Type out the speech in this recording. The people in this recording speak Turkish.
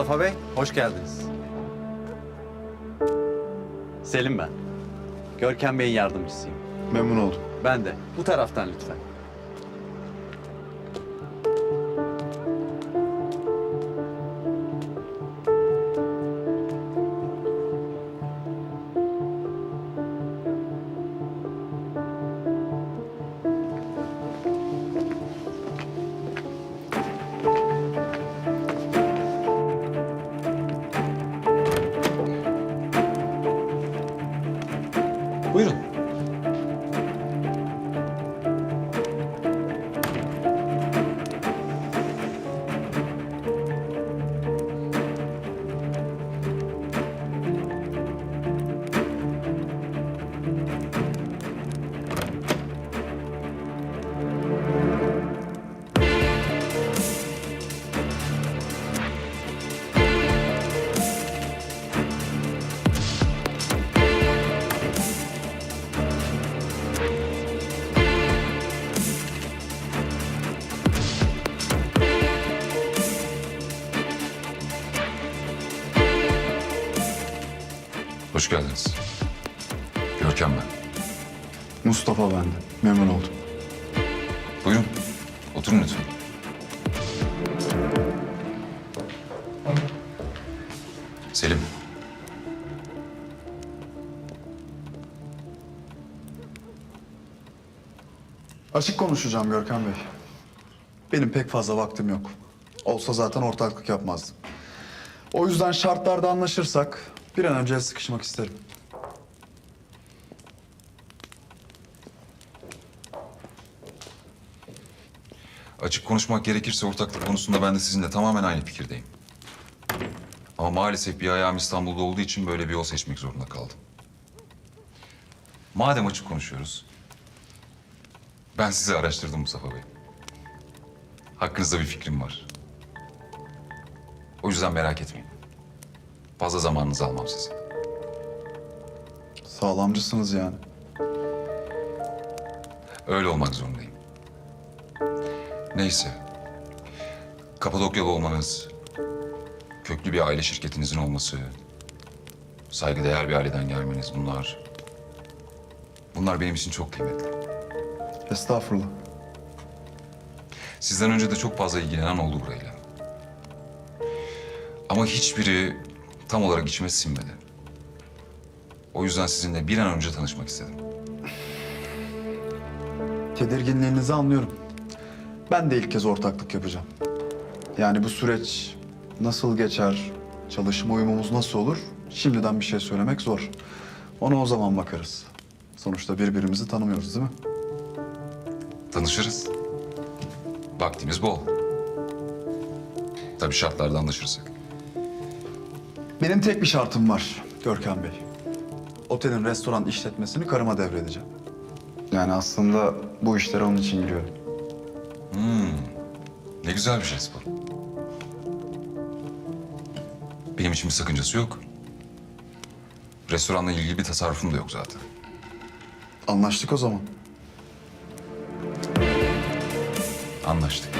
Mustafa Bey, hoş geldiniz. Selim ben. Görkem Bey'in yardımcısıyım. Memnun oldum. Ben de. Bu taraftan lütfen. Buyurun. Hoş geldiniz. Görkem ben. Mustafa ben de. Memnun oldum. Buyurun. Oturun lütfen. Selim. Açık konuşacağım Görkem Bey. Benim pek fazla vaktim yok. Olsa zaten ortaklık yapmazdım. O yüzden şartlarda anlaşırsak bir an önce sıkışmak isterim. Açık konuşmak gerekirse ortaklık konusunda ben de sizinle tamamen aynı fikirdeyim. Ama maalesef bir ayağım İstanbul'da olduğu için böyle bir yol seçmek zorunda kaldım. Madem açık konuşuyoruz, ben sizi araştırdım Mustafa Bey. Hakkınızda bir fikrim var. O yüzden merak etmeyin. Fazla zamanınızı almam sizin. Sağlamcısınız yani. Öyle olmak zorundayım. Neyse. Kapadokyalı olmanız, köklü bir aile şirketinizin olması, saygıdeğer bir aileden gelmeniz bunlar... Bunlar benim için çok kıymetli. Estağfurullah. Sizden önce de çok fazla ilgilenen oldu burayla. Ama hiçbiri tam olarak içime sinmedi. O yüzden sizinle bir an önce tanışmak istedim. Tedirginliğinizi anlıyorum. Ben de ilk kez ortaklık yapacağım. Yani bu süreç nasıl geçer, çalışma uyumumuz nasıl olur? Şimdiden bir şey söylemek zor. Ona o zaman bakarız. Sonuçta birbirimizi tanımıyoruz değil mi? Tanışırız. Vaktimiz bol. Tabii şartlarda anlaşırsak. Benim tek bir şartım var Görkem Bey. Otelin restoran işletmesini karıma devredeceğim. Yani aslında bu işlere onun için giriyorum. Ne güzel bir jest bu. Benim için bir sakıncası yok. Restoranla ilgili bir tasarrufum da yok zaten. Anlaştık o zaman. Anlaştık.